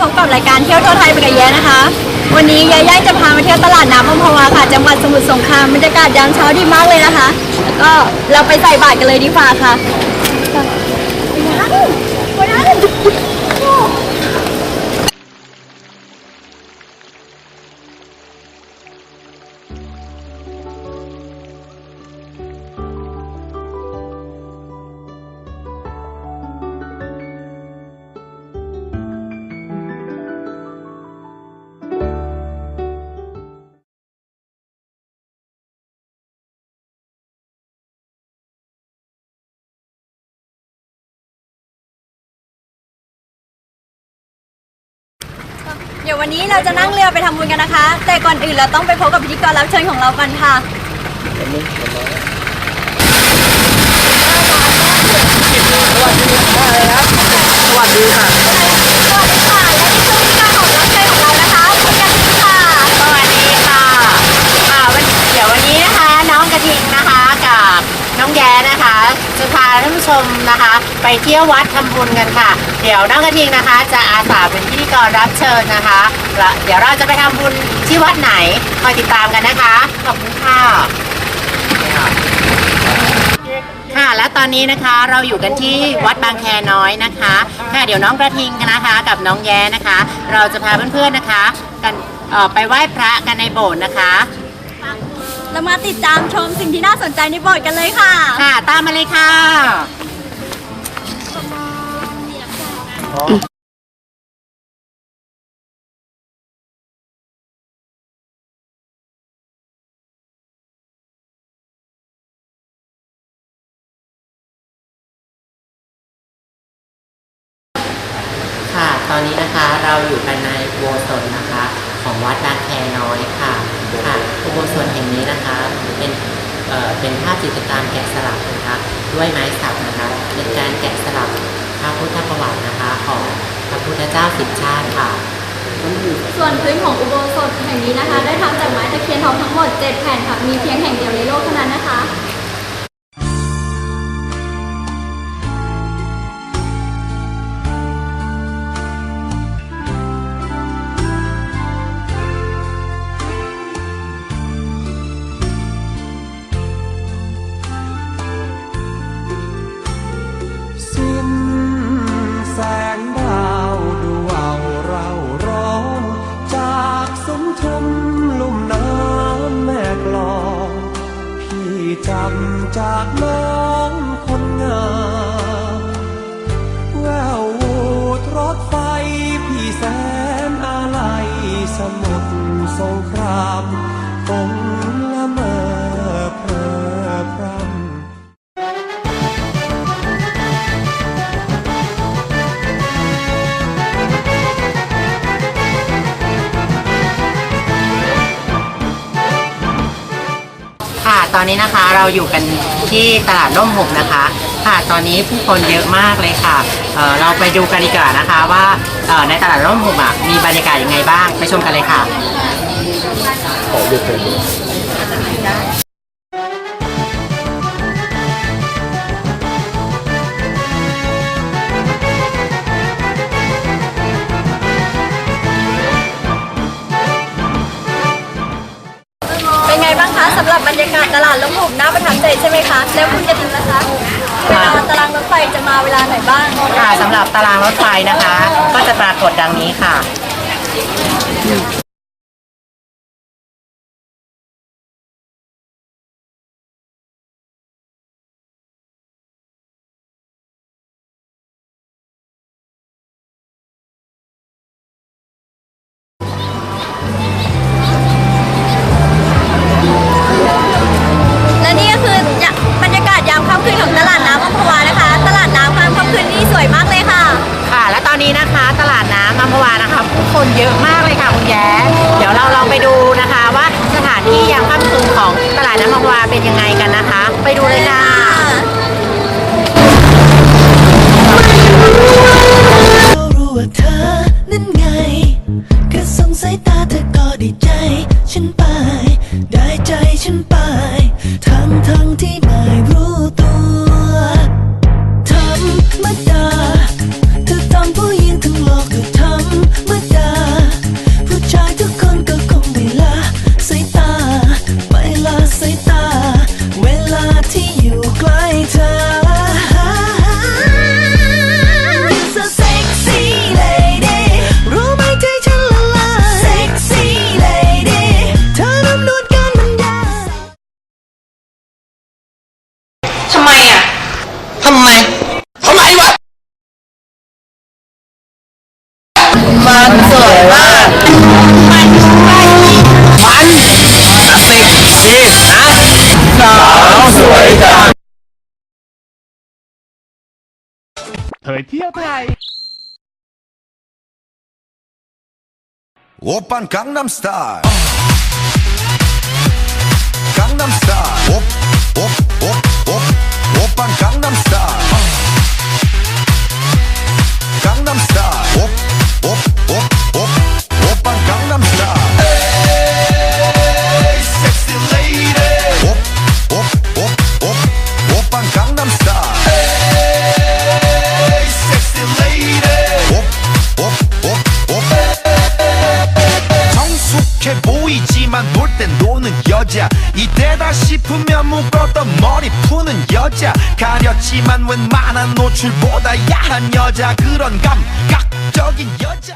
พบกับรายการเที่ยวทั่วไทยไปกับแย้นะคะ วันนี้ยาย่าจะพามาเที่ยวตลาดน้ำอมพวาค่ะ จังหวัดสมุทรสงครามบรรยากาศยามเช้าดีมากเลยนะคะ แล้วก็เราไปใส่บาตรกันเลยดีกว่าค่ะไปนั่งไปนั่ง เดี๋ยววันนี้เราจะนั่งเรือไปทำบุญกันนะคะ แต่ก่อนอื่นเราต้องไปพบกับพิธีกรรับเชิญของเรากันค่ะ สวัสดีค่ะ พาท่านผู้ชมนะคะ ไปเที่ยววัดทำบุญกันค่ะ เดี๋ยวน้องกระทิงนะคะ จะอาสาเป็นพิธีกรรับเชิญนะคะและเดี๋ยวเราจะไปทำบุญที่วัดไหนคอยติดตามกันนะคะขอบคุณค่ะค่ะและตอนนี้นะคะเราอยู่กันที่วัดบางแคน้อยนะคะค่ะเดี๋ยวน้องกระทิงนะคะ กับน้องแย้นะคะ เราจะพาเพื่อนๆนะคะ กันเอ่อไปไหว้พระกันในโบสถ์นะคะ เรามาติดตามชมสิ่งที่น่าสนใจในโบสถ์กันเลยค่ะ ค่ะ ตามมาเลยค่ะ ค่ะ ตอนนี้นะคะเราอยู่กันในโบสถนะคะ ของวัดบางแคน้อยค่ะค่ะอุโบสถแห่งนี้นะคะเป็นเอ่อเป็นภาพจิตรกรรมแกะสลักนะคะด้วยไม้สักนะคะเป็นการแกะสลักพระพุทธประวัตินะคะของพระพุทธเจ้าสิบชาติค่ะ ส่วนพื้นของอุโบสถแห่งนี้นะคะ ได้ทำจากไม้ตะเคียนทองทั้งหมด 7 แผ่นค่ะมีเพียงแห่งเดียวในโลกเท่านั้นนะคะ จำจากน้องคนงามแวววูดรถไฟพี่แสนอะไรสมุทรสงคราม ตอนนี้นะคะเราอยู่กันที่ตลาดร่มหกนะคะ ค่ะตอนนี้ผู้คนเยอะมากเลยค่ะเเราไปดูกันดีกว่านะคะว่าในตลาดร่มหกอะมีบรรยากาศยังไงบ้างไปชมกันเลยค่ะเป็น ไงบ้างคะสำหรับบรรยากาศตลาดล้มหุบน่าประทับใจใช่ไหมคะ แล้วคุณกระทิงนะคะเวลาตารางรถไฟจะมาเวลาไหนบ้าง ค่ะสำหรับตารางรถไฟนะคะ ก็จะปรากฏดังนี้ค่ะ คนเยอะมากเลยค่ะคุณแย้เดี๋ยวเราลองไปดูนะคะว่าสถานที่ยามค่ำคืนของตลาดน้ำมังวาเป็นยังไงกันนะคะ ไปดูเลยค่ะ มันสวยมาก มันมันสิบสิบนะสาวสวยจังเผยเที่ยวไทยโอปันกังนัมสไตล์กังนัมสไตล์โอปโอปโอปโอป 보이지만 놀 땐 노는 여자. 이때다 싶으면 묶었던 머리 푸는 여자. 가렸지만 웬만한 노출보다 야한 여자. 그런 감각적인 여자